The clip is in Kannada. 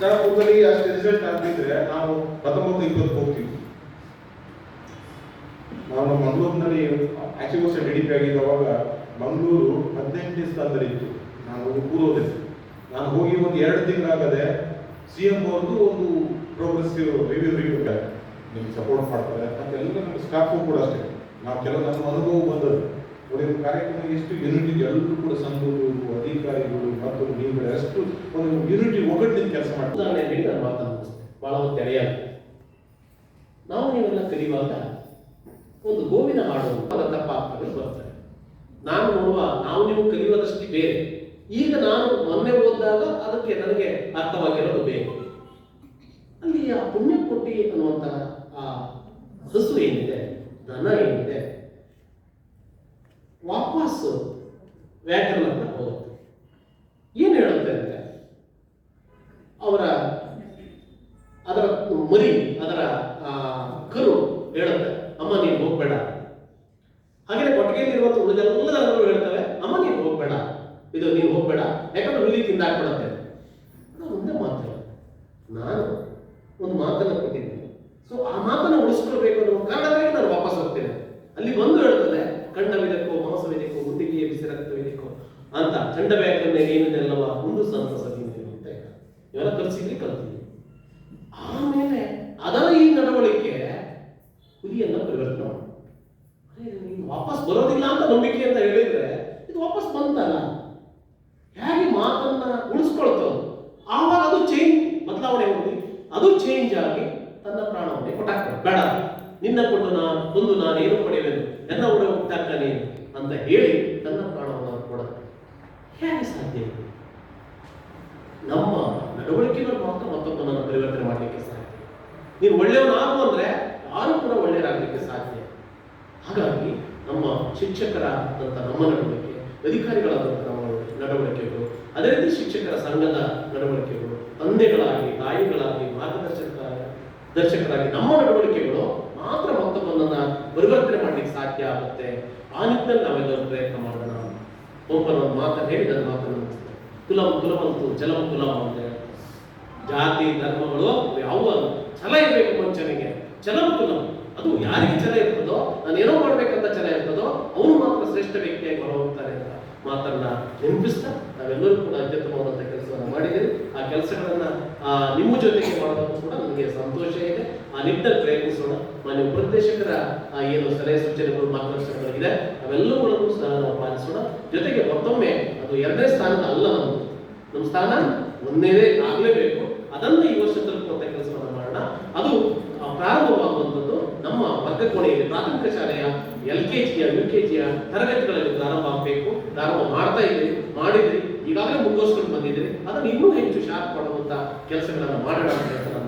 ಕೂತಲ್ಲಿ ಅಷ್ಟು ರಿಸಲ್ಟ್ ಆಗ್ತಿದ್ರೆ ನಾವು ಹತ್ತೊಂಬತ್ತು ಇಪ್ಪತ್ತು ಹೋಗ್ತೀವಿ. ನಾವು ಮಂಗಳೂರಿನಲ್ಲಿ ಆಕ್ಚುಲಿ ವರ್ಷ ಡಿ ಪಿ ಆಗಿದ್ದವಾಗ ಮಂಗಳೂರು ಹದಿನೆಂಟನೇ ಸ್ಥಾನದಲ್ಲಿ ಇತ್ತು. ನಾನು ಕೂರೋದಿಲ್ಲ ನಾನು ಹೋಗಿ ಒಂದು ಎರಡು ತಿಂಗಳಾಗದೆ ಸಿ ಎಂ ಅವ್ರದ್ದು ಒಂದು ಪ್ರೋಗ್ರೆಸಿವ್ ರಿವ್ಯೂ ರಿವ್ಯೂ ನಿಮ್ಗೆ ಸಪೋರ್ಟ್ ಮಾಡ್ತಾರೆ ಮತ್ತೆ ಎಲ್ಲ ನಮ್ಮ ಸ್ಟಾಫು ಕೂಡ ಅಷ್ಟೇ. ನಾವು ಕೆಲವು ನಮ್ಮ ಅನುಭವ ಬಂದದ್ದು. ಒಂದು ಕಾರ್ಯಕ್ರಮ ಎಷ್ಟು? ಯೂನಿಟಿ ಎಲ್ಲರೂ ಕೂಡ ಸಂಘಗಳು, ಅಧಿಕಾರಿಗಳು ಮತ್ತು ನೀವುಗಳು ಎಷ್ಟು ಒಂದು ಯೂನಿಟಿ ಒಗ್ಗಟ್ಟಿನ ಕೆಲಸ ಮಾಡ್ತಾರೆ. ಹೇಳಿ ನಾನು ಮುಗಿಸ್ತೇನೆ. ಬಹಳ ಹೊತ್ತು ಎಳೆಯಲ್ಲ ನಾವು ನೀವೆಲ್ಲ ಕಲಿಯುವಾಗ ಒಂದು ಗೋವಿನ ಹಾಡು ಪಾತ್ರಗಳು ಬರ್ತಾರೆ ನಾನು ನೋಡುವ, ನಾವು ನೀವು ಕಲಿಯುವುದಷ್ಟು ಬೇರೆ. ಈಗ ನಾನು ಮೊನ್ನೆ ಓದಿದಾಗ ಅದಕ್ಕೆ ನನಗೆ ಅರ್ಥವಾಗಿರೋದು ಬೇಕು. ಅಲ್ಲಿ ಆ ಪುಣ್ಯಕೋಟಿ ಅನ್ನುವಂತಹ ಆ ಹಸು ಏನಿದೆ ದನ ಏನಿದೆ ವಾಪಸ್ ವ್ಯಾಕರಣ ಹತ್ರ ಹೋಗುತ್ತೆ. ಏನು ಹೇಳುತ್ತೆ ಅಂದರೆ, ಅವರ, ಅದರ ಮರಿ, ಅದರ ಕರು ಹೇಳುತ್ತೆ, ಅಮ್ಮ ನೀನು ಹೋಗ್ಬೇಡ. ಹಾಗೆ ಕೊಟ್ಟಿಗೆಯಲ್ಲಿರುವಂತ ಉಳಿದೆಲ್ಲ ದನಗಳು ಹೇಳ್ತವೆ, ಅಮ್ಮ ನೀನು ಹೋಗ್ಬೇಡ. ಇದು ನೀನು ಹೋಗ್ಬೇಡ. ಯಾಕಂದ್ರೆ ಹುಲಿ ತಿಂದಾಕ್ಬಿಡತ್ತೆ. ಒಂದೇ ಮಾತು. ನಾನು ಒಂದು ಮಾತನ್ನು ಕೊಟ್ಟಿದ್ದೀನಿ. ಸೊ ಆ ಮಾತನ್ನು ಉಳಿಸ್ಕೊಳ್ಬೇಕು ಅನ್ನೋ ಚಂಡ ವ್ಯಾಕರಣ ಏನಿದೆಲ್ಲವ ಒಂದು ಸಂತಸದಿ ಅಂತ ಹೇಳ ಇವೆಲ್ಲ ಕಲಿಸಿದ್ರಿ ಕಲ್ತೀವಿ ಆಮೇಲೆ ಅದರ ಈ ನಡವಳಿಕೆ ಹುಲಿಯನ್ನ ಪರಿವರ್ತನೆ ಮಾಡಿ ವಾಪಸ್ ಬರೋದಿಲ್ಲ ಅಂತ ನಂಬಿಕೆ ಅಂತ ಹೇಳಿದ್ರೆ ಇದು ವಾಪಸ್ ಬಂತಲ್ಲ ಹೇಗೆ ಮಾತನ್ನ ಉಳಿಸ್ಕೊಳ್ತೋ ಆವಾಗ ಅದು ಚೇಂಜ್ ಬದಲಾವಣೆ ಹೋಗಿ ಅದು ಚೇಂಜ್ ಆಗಿ ತನ್ನ ಪ್ರಾಣವನ್ನೇ ಕೊಟ್ಟಾಕ್ತದೆ ಬೇಡ ನಿನ್ನ ಕೊಟ್ಟು ನಾನು ಒಂದು ನಾನು ಏನು ಪಡೆಯಬೇಕು? ಎಲ್ಲ ಉಡ ಹೋಗ್ತಾ ಇರ್ತಾನೆ ಅಂತ ಹೇಳಿ ತನ್ನ ಪ್ರಾಣವನ್ನು ಕೊಡುತ್ತೆ. ಹೇಗೆ ಸಾಧ್ಯ ನಮ್ಮ ನಡವಳಿಕೆಗಳು ಮಾತ್ರ ಮತ್ತೊಬ್ಬನನ್ನು ಪರಿವರ್ತನೆ ಮಾಡಲಿಕ್ಕೆ ಸಾಧ್ಯ. ನೀನು ಒಳ್ಳೆಯವನಾಗು ಅಂದ್ರೆ ಯಾರು ಕೂಡ ಒಳ್ಳೆಯರಾಗಲಿಕ್ಕೆ ಸಾಧ್ಯ. ಹಾಗಾಗಿ ನಮ್ಮ ಶಿಕ್ಷಕರಾದಂಥ ನಮ್ಮ ನಡವಳಿಕೆ ಅಧಿಕಾರಿಗಳಾದಂತಹ ನಮ್ಮ ನಡವಳಿಕೆಗಳು ಅದೇ ರೀತಿ ಶಿಕ್ಷಕರ ಸಂಘದ ನಡವಳಿಕೆಗಳು ತಂದೆಗಳಾಗಿ ತಾಯಿಗಳಾಗಿ ಮಾರ್ಗದರ್ಶಕ ದರ್ಶಕರಾಗಿ ನಮ್ಮ ನಡವಳಿಕೆಗಳು ಮಾತ್ರ ಮತ್ತೊಬ್ಬನನ್ನ ಪರಿವರ್ತನೆ ಮಾಡಲಿಕ್ಕೆ ಸಾಧ್ಯ ಆಗುತ್ತೆ. ಆ ನಿಟ್ಟಿನಲ್ಲಿ ನಾವೆಲ್ಲರೂ ಪ್ರಯತ್ನ ಮಾಡೋಣ. ಒಬ್ಬನ ಒಂದು ಮಾತನ್ನು ಹೇಳಿದ ನಾನು ಮಾತನ್ನು ಕುಲವು ಕುಲವಂತು ಜಲವು ಜಲಂ ತುಲಂ ಅಂತ. ಜಾತಿ, ಧರ್ಮಗಳು ಯಾವ ಛಲ ಇರಬೇಕು ಮನುಷ್ಯನಿಗೆ. ಛಲಂ ಕುಲಂ. ಅದು ಯಾರಿಗೆ ಛಲ ಇರ್ತದೋ ನಾನು ಏನೋ ಮಾಡ್ಬೇಕಂತ ಛಲ ಇರ್ತದೋ ಅವನು ಮಾತ್ರ ಶ್ರೇಷ್ಠ ವ್ಯಕ್ತಿಯಾಗಿ ಹೊರಹೋಗ್ತಾರೆ ಅಂತ ಮಾತನ್ನ ನೆನಪಿಸ್ತಾ ನಾವೆಲ್ಲರೂ ಕೂಡ ಅತ್ಯುತ್ತಮವಾದಂಥ ಕೆಲಸವನ್ನು ಮಾಡಿದ್ದೀರಿ. ಆ ಕೆಲಸಗಳನ್ನ ನಿಮ್ಮ ಜೊತೆಗೆ ಮಾಡೋದಕ್ಕೂ ಕೂಡ ನನಗೆ ಸಂತೋಷ ಇದೆ. ಆ ಪ್ರಯತ್ನಿಸೋಣ. ಮಾನ್ಯ ಉಪನಿರ್ದೇಶಕರ ಏನು ಸಲಹೆ ಸೂಚನೆಗಳು ಮಾರ್ಗದರ್ಶನಗಳಿದೆ ಅವೆಲ್ಲವುಗಳನ್ನು ಸಹ ನಾವು ಪಾಲಿಸೋಣ. ಜೊತೆಗೆ ಮತ್ತೊಮ್ಮೆ ಅದು ಎರಡನೇ ಸ್ಥಾನದ ಅಲ್ಲ ನಮ್ಮದು ನಮ್ಮ ಸ್ಥಾನ ಒಂದೇನೇ ಆಗಲೇಬೇಕು. ಅದನ್ನು ಈ ವರ್ಷ ತಲುಪುವಂತ ಕೆಲಸವನ್ನು ಮಾಡೋಣ. ಅದು ಪ್ರಾರಂಭವಾಗುವಂಥದ್ದು ನಮ್ಮ ವರ್ಗ ಕೋಣೆಯಲ್ಲಿ ಪ್ರಾಥಮಿಕ ಶಾಲೆಯ ಎಲ್ ಕೆ ಜಿಯ, ಯು ಕೆ ಜಿಯ ತರಗತಿಗಳಲ್ಲಿ ಪ್ರಾರಂಭ ಆಗಬೇಕು. ಪ್ರಾರಂಭ ಮಾಡ್ತಾ ಇದ್ದೀರಿ ಮಾಡಿದ್ರಿ ಈಗಾಗಲೇ ಮುಂದುವರ್ಸ್ಕೊಂಡು ಬಂದಿದ್ರಿ ಅದನ್ನು ಇನ್ನೂ ಹೆಚ್ಚು ಶಾರ್ಪ್ ಮಾಡುವಂತ ಕೆಲಸಗಳನ್ನು ಮಾಡೋಣ ಅಂತ ನಾನು